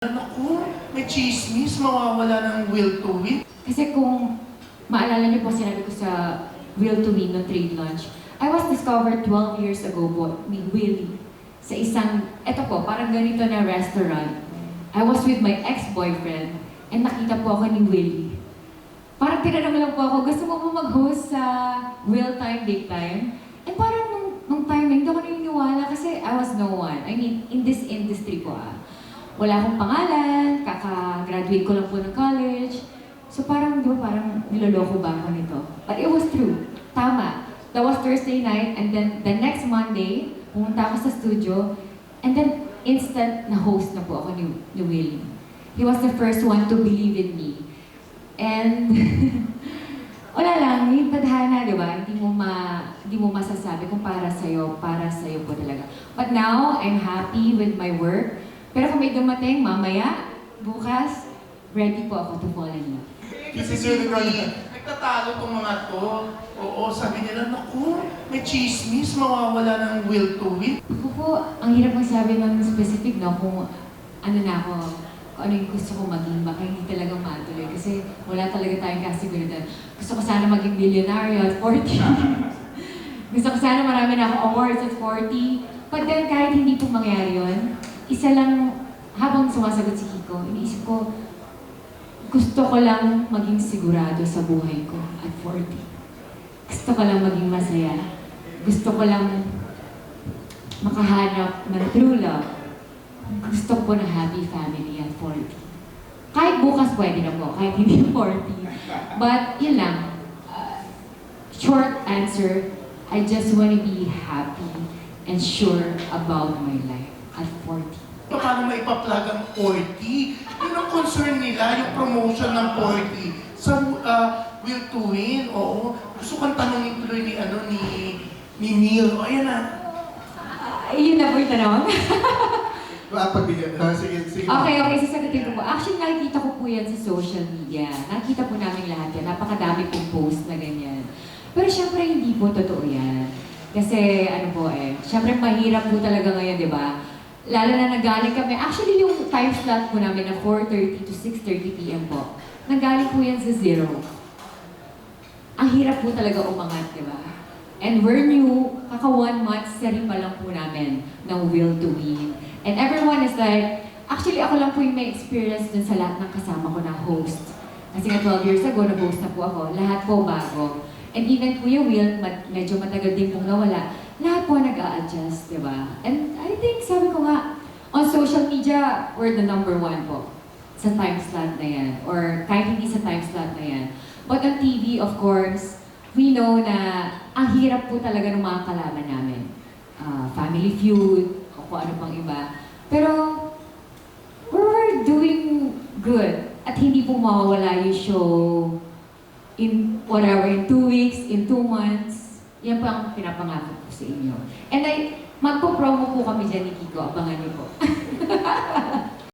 Naku, may chismis, mawawala ng will to win. Kasi kung maalala niyo po sinabi ko sa Will to Win no trade launch, I was discovered 12 years ago po ni Willie sa isang, eto po, parang ganito na restaurant. I was with my ex-boyfriend and nakita po ako ni Willie. Parang tinanong lang po ako, gusto mo ba mag-host sa Real Time, Big Time? And parang nung, nung time hindi ako naniniwala kasi I was no one. I mean, in this industry po ah. Wala akong pangalan, kaka-graduate ko lang po ng college. So parang, di ba, parang niloloko ba ako nito? But it was true. Tama. That was Thursday night, and then the next Monday, pumunta ako sa studio, and then instant na host na po ako ni, ni Willie. He was the first one to believe in me. And wala lang, yung tadhana, di ba? Hindi mo ma hindi mo masasabi kung para sa'yo, para sa'yo po talaga. But now, I'm happy with my work. Pero kung may dumating, mamaya, bukas, ready po ako to fall in love. Kasi hindi, nagtatalo tong mga to. Oo, sabi nila, naku, may chismis, mawawala ng will to win. Ako po, ang hirap magsabi ng specific, no, kung ano na ako, kung ano yung gusto ko maging, baka hindi talaga matuloy. Kasi wala talaga tayong kasiguridad. Gusto ko sana maging milyonaryo at 40. gusto ko sana marami na ako awards at 40. But then, kahit hindi po mangyari yun, isa lang, habang sumasagot si Kiko, iniisip ko, gusto ko lang maging sigurado sa buhay ko at 40. Gusto ko lang maging masaya. Gusto ko lang makahanap ng true love. Gusto ko ng happy family at 40. Kahit bukas pwede na po, kahit hindi 40. But yun lang, uh, short answer, I just want to be happy and sure about my life at 40. Paano maipaplag ang 40? Yun ang concern nila, yung promotion ng 40. Sa uh, will to win, oo. Gusto kang tanongin tuloy ni, ano, ni, ni Neil. O, ayan na. Uh, yun na po yung tanong. Ah, pagbigyan. Ah, sige, sige. Okay, okay, sasagutin ko po. Actually, nakikita ko po yan sa social media. Nakikita po namin lahat yan. Napakadami pong post na ganyan. Pero syempre, hindi po totoo yan. Kasi, ano po eh, syempre mahirap po talaga ngayon, di ba? Lalo na nagaling kami. Actually, yung time slot po namin na 4.30 to 6.30 p.m. po, nagaling po yan sa zero. Ang hirap po talaga umangat, di ba? And we're new, kaka one month, sari pa lang po namin ng will to win. And everyone is like, actually ako lang po yung may experience dun sa lahat ng kasama ko na host. Kasi nga 12 years ago, nag-host na po ako. Lahat po bago. And even Kuya Will, medyo matagal din pong nawala. Po nag-a-adjust, di ba? And I think, sabi ko nga, on social media, we're the number one po sa time slot na yan. Or kahit hindi sa time slot na yan. But on TV, of course, we know na ang hirap po talaga ng mga kalaban namin. Ah, family feud, o kung ano pang iba. Pero, we're doing good. At hindi po mawawala yung show in whatever, in two weeks, in two months. Yan po ang pinapangako ko sa inyo. And I, magpo-promo po kami dyan ni Kiko. Abangan niyo po.